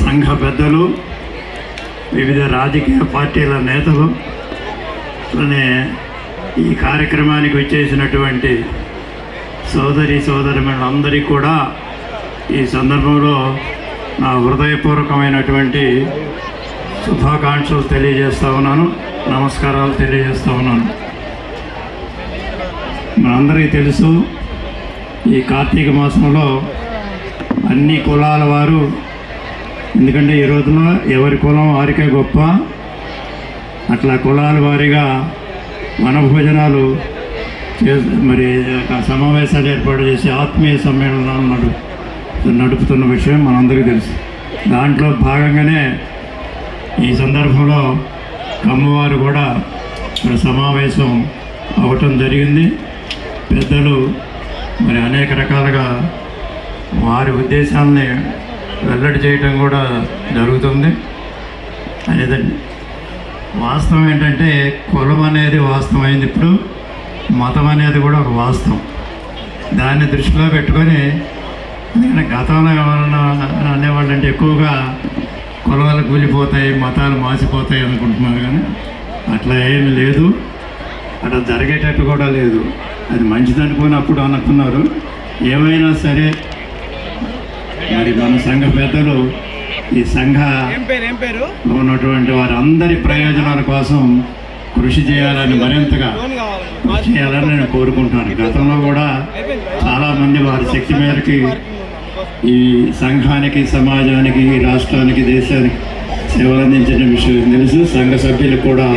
సంఘ పెద్దలు వివిధ రాజకీయ పార్టీల నేతలు అట్లనే ఈ కార్యక్రమానికి వచ్చేసినటువంటి సోదరి సోదరులందరికీ కూడా ఈ సందర్భంలో నా హృదయపూర్వకమైనటువంటి శుభాకాంక్షలు తెలియజేస్తూ ఉన్నాను నమస్కారాలు తెలియజేస్తూ ఉన్నాను. మనందరికీ తెలుసు ఈ కార్తీక మాసంలో అన్ని కులాల వారు ఎందుకంటే ఈ రోజున ఎవరి కులం వారికే గొప్ప అట్లా కులాల వారీగా వనభోజనాలు చే మరి ఒక సమావేశాలు ఏర్పాటు చేసి ఆత్మీయ సమ్మేళనాలు నడు నడుపుతున్న విషయం మనందరికీ తెలుసు. దాంట్లో భాగంగానే ఈ సందర్భంలో కమ్మవారు కూడా మరి సమావేశం అవటం జరిగింది. పెద్దలు మరి అనేక రకాలుగా వారి ఉద్దేశాలని వెల్లడి చేయటం కూడా జరుగుతుంది. అనేదండి వాస్తవం ఏంటంటే కులం అనేది వాస్తవమైంది ఇప్పుడు మతం అనేది కూడా ఒక వాస్తవం. దాన్ని దృష్టిలో పెట్టుకొని ఎందుకంటే గతంలో ఎవరన్నా అనేవాళ్ళు అంటే ఎక్కువగా కులాలు కూలిపోతాయి మతాలు మాసిపోతాయి అనుకుంటున్నారు కానీ అట్లా ఏం లేదు. అట్లా జరిగేటట్టు కూడా లేదు. అది మంచిది అనుకుని అప్పుడు అనుకున్నారు. ఏమైనా సరే మరి మన సంఘ పెద్దలు ఈ సంఘ ఉన్నటువంటి వారందరి ప్రయోజనాల కోసం కృషి చేయాలని మరింతగా కృషి చేయాలని నేను కోరుకుంటున్నాను. గతంలో కూడా చాలామంది వారి శక్తి మేరకి ఈ సంఘానికి సమాజానికి ఈ రాష్ట్రానికి దేశానికి సేవలు అందించిన విషయం తెలుసు. సంఘ సభ్యులకు కూడా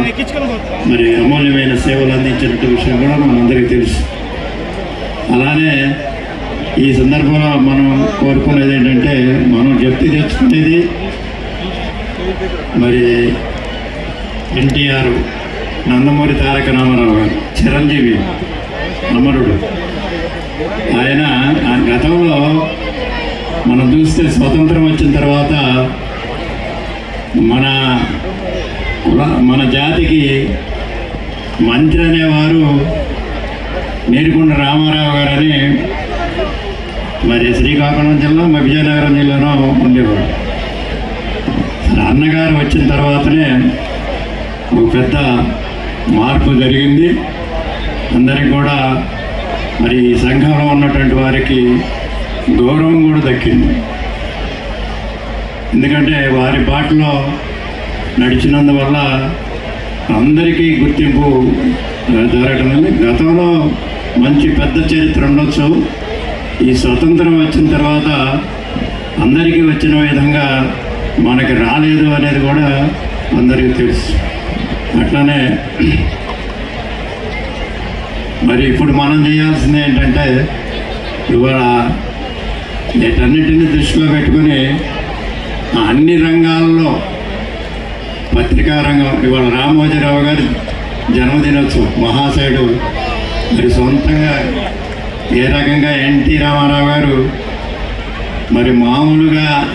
మరి అమూల్యమైన సేవలు అందించినట్టు విషయం కూడా మనందరికీ తెలుసు. అలానే ఈ సందర్భంలో మనం కోరుకునేది ఏంటంటే మనం జప్తి తెచ్చుకునేది మరి ఎన్టీఆర్ నందమూరి తారక రామారావు గారు చిరంజీవి అమరుడు. ఆయన ఆ గతంలో మనం చూస్తే స్వతంత్రం వచ్చిన తర్వాత మన మన జాతికి మంత్రి అనేవారు నీరుకొండ రామారావు గారని మరి శ్రీకాకుళం జిల్లా మా విజయనగరం జిల్లాలో ఉండేవాడు అన్నగారు వచ్చిన తర్వాతనే ఒక పెద్ద మార్పు జరిగింది. అందరికి కూడా మరి ఈ సంఘంలో ఉన్నటువంటి వారికి గౌరవం కూడా దక్కింది. ఎందుకంటే వారి బాటలో నడిచినందువల్ల అందరికీ గుర్తింపు జరగడం గతంలో మంచి పెద్ద చరిత్ర ఉండొచ్చు. ఈ స్వతంత్రం వచ్చిన తర్వాత అందరికీ వచ్చిన విధంగా మనకి రాలేదు అనేది కూడా అందరికీ తెలుసు. అట్లానే మరి ఇప్పుడు మనం చేయాల్సింది ఏంటంటే ఇవాళ వీటన్నిటిని దృష్టిలో పెట్టుకొని అన్ని రంగాల్లో పత్రికా రంగం ఇవాళ రామోజీరావు గారి జన్మదినోత్సవం మహాశయుడు మరి సొంతంగా ఏ రకంగా ఎన్టీ రామారావు గారు మరి మామూలుగా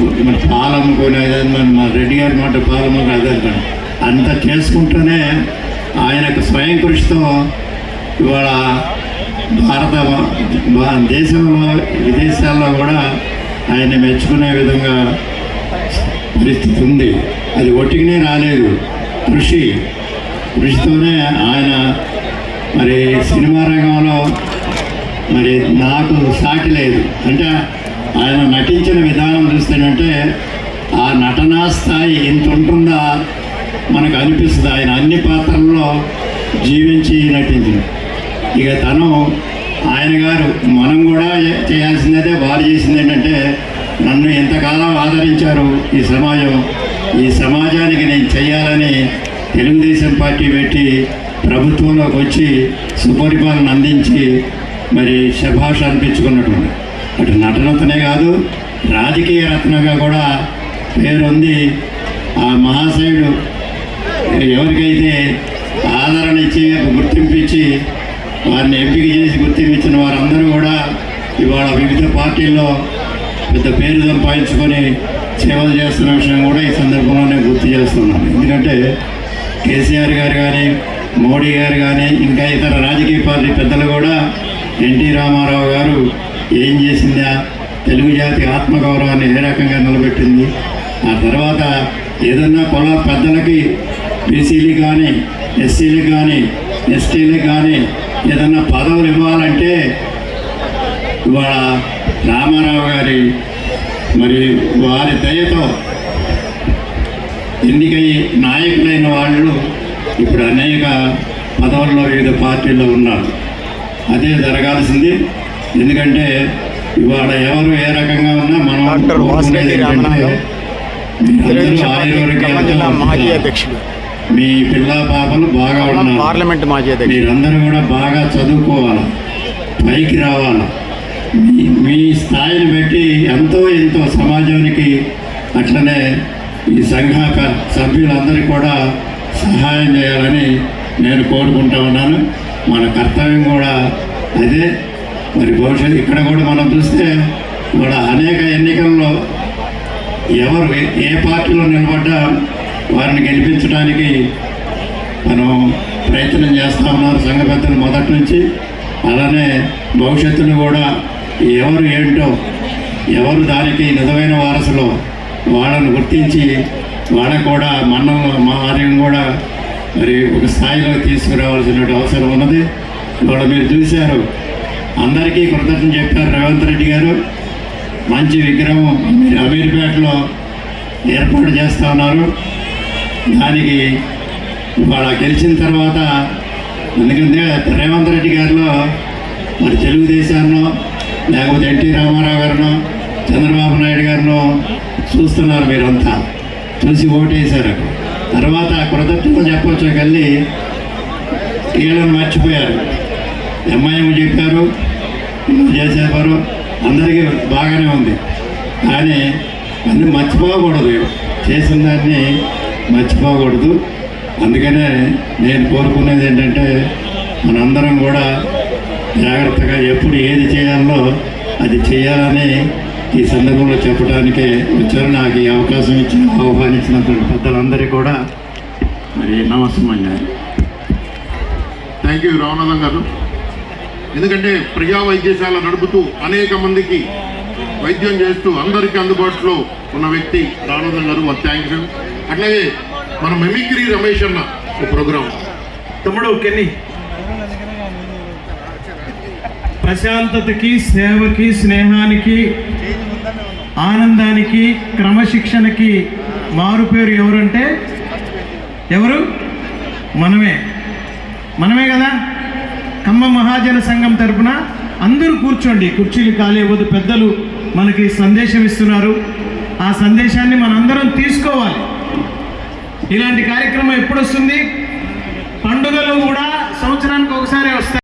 మరి పాలమ్ముకునేది మరి మా రెడ్డి గారి మాట పాలమ్ముకు అదే అంత చేసుకుంటూనే ఆయనకు స్వయం కృషితో ఇవాళ భారత భా- దేశంలో విదేశాల్లో కూడా ఆయన మెచ్చుకునే విధంగా పరిస్థితి ఉంది. అది ఒట్టిగానే రాలేదు. కృషి కృషితోనే ఆయన మరి సినిమా రంగంలో మరి నాకు సాటి లేదు. అంటే ఆయన నటించిన విధానం చూస్తేనంటే ఆ నటనా స్థాయి ఇంత ఉంటుందా మనకు అనిపిస్తుంది. ఆయన అన్ని పాత్రల్లో జీవించి నటించింది. ఇక తను ఆయన గారు మనం కూడా చేయాల్సిందే వారు చేసింది ఏంటంటే నన్ను ఎంతకాలం ఆదరించారు ఈ సమాజం. ఈ సమాజానికి నేను చేయాలని తెలుగుదేశం పార్టీ పెట్టి ప్రభుత్వంలోకి వచ్చి సుపరిపాలన అందించి మరి శభాష అనిపించుకున్నటువంటి. అటు నటనతనే కాదు రాజకీయ రత్నంగా కూడా పేరుంది ఆ మహాశయుడు. ఎవరికైతే ఆదరణ ఇచ్చి గుర్తింపు ఇచ్చి వారిని ఎంపిక చేసి గుర్తింపించిన వారందరూ కూడా ఇవాళ వివిధ పార్టీల్లో పెద్ద పేరు సంపాదించుకొని సేవలు చేస్తున్న విషయం కూడా ఈ సందర్భంలో నేను గుర్తు చేస్తున్నాను. ఎందుకంటే కేసీఆర్ గారు కానీ మోడీ గారు కానీ ఇంకా ఇతర రాజకీయ పార్టీ పెద్దలు కూడా ఎన్టీ రామారావు గారు ఏం చేసిందా? తెలుగు జాతి ఆత్మగౌరవాన్ని ఏ రకంగా నిలబెట్టింది? ఆ తర్వాత ఏదన్నా పొల పెద్దలకి బీసీలకు కానీ ఎస్సీలకు కానీ ఎస్టీలకు కానీ ఏదన్నా పదవులు ఇవ్వాలంటే ఇవాళ రామారావు గారి మరి వారి దయతో ఎన్నికై నాయకులైన వాళ్ళు ఇప్పుడు అనేక పదవుల్లో వివిధ పార్టీల్లో ఉన్నారు. అదే జరగాల్సింది. ఎందుకంటే ఇవాళ ఎవరు ఏ రకంగా ఉన్నా మనం మాజీ అధ్యక్షుడు. మీ పిల్ల పాపలు బాగా ఉన్నారు. పార్లమెంట్ మాజీ అధ్యక్షుడు. మీరందరూ కూడా బాగా చదువుకోవాలి. పైకి రావాలి. మీ స్థాయిని బట్టి ఎంతో ఎంతో సమాజానికి అట్లనే ఈ సంఘ సభ్యులందరికీ కూడా సహాయం చేయాలని నేను కోరుకుంటా ఉన్నాను. మన కర్తవ్యం కూడా అదే. మరి భవిష్యత్తు ఇక్కడ కూడా మనం చూస్తే కూడా అనేక ఎన్నికల్లో ఎవరు ఏ- పార్టీలో నిలబడ్డా వారిని గెలిపించడానికి మనం ప్రయత్నం చేస్తూ ఉన్నారు సంఘ పెద్దలు మొదటి నుంచి. అలానే భవిష్యత్తును కూడా ఎవరు ఏంటో ఎవరు దానికి నిజమైన వారసులో వాళ్ళను గుర్తించి వాళ్ళకు కూడా మనం మా ఆర్యం కూడా మరి ఒక స్థాయిలో తీసుకురావాల్సిన అవసరం ఉన్నది. ఇవాళ మీరు చూశారు. అందరికీ కృతజ్ఞత చెప్పారు రేవంత్ రెడ్డి గారు. మంచి విగ్రహం మీరు అమీర్పేటలో ఏర్పాటు చేస్తూ ఉన్నారు. దానికి ఇవాళ గెలిచిన తర్వాత ఎందుకంటే రేవంత్ రెడ్డి గారిలో మరి తెలుగుదేశాన్నో లేకపోతే ఎన్టీ రామారావు గారినో చంద్రబాబు నాయుడు గారిలో చూస్తున్నారు మీరంతా. చూసి ఓటేశారు తర్వాత కృతజ్ఞత చెప్పొచ్చు కళ్ళి వీళ్ళని మర్చిపోయారు. ఎంఐఎం చెప్పారు చేసేవారు అందరికీ బాగానే ఉంది. కానీ అన్నీ మర్చిపోకూడదు. చేసిన దాన్ని మర్చిపోకూడదు. అందుకనే నేను కోరుకునేది ఏంటంటే మనందరం కూడా జాగ్రత్తగా ఎప్పుడు ఏది చేయాలో అది చేయాలని ఈ సందర్భంలో చెప్పడానికే వచ్చారు నాకు ఈ అవకాశం ఇచ్చి ఆహ్వానించినటువంటి పెద్దలందరికీ కూడా మరి నమస్కారం థ్యాంక్ యూ రామనాథం గారు. ఎందుకంటే ప్రజా వైద్యశాల నడుపుతూ అనేక మందికి వైద్యం చేస్తూ అందరికీ అందుబాటులో ఉన్న వ్యక్తి రామనాథం గారు. వారు థ్యాంక్ యూ అట్లాగే మన మెమిక్రీ రమేష్ అన్న ఒక ప్రోగ్రాం తమ్ముడు కెన్ని ప్రశాంతతకి సేవకి స్నేహానికి ఆనందానికి క్రమశిక్షణకి మారుపేరు ఎవరంటే? ఎవరు? మనమే. మనమే కదా? ఖమ్మం మహాజన సంఘం తరపున అందరూ కూర్చోండి. కుర్చీలు ఖాళీ అవ్వదు. పెద్దలు మనకి సందేశం ఇస్తున్నారు. ఆ సందేశాన్ని మనందరం తీసుకోవాలి. ఇలాంటి కార్యక్రమం ఎప్పుడు వస్తుంది పండుగలు కూడా సంవత్సరానికి ఒకసారి వస్తాయి.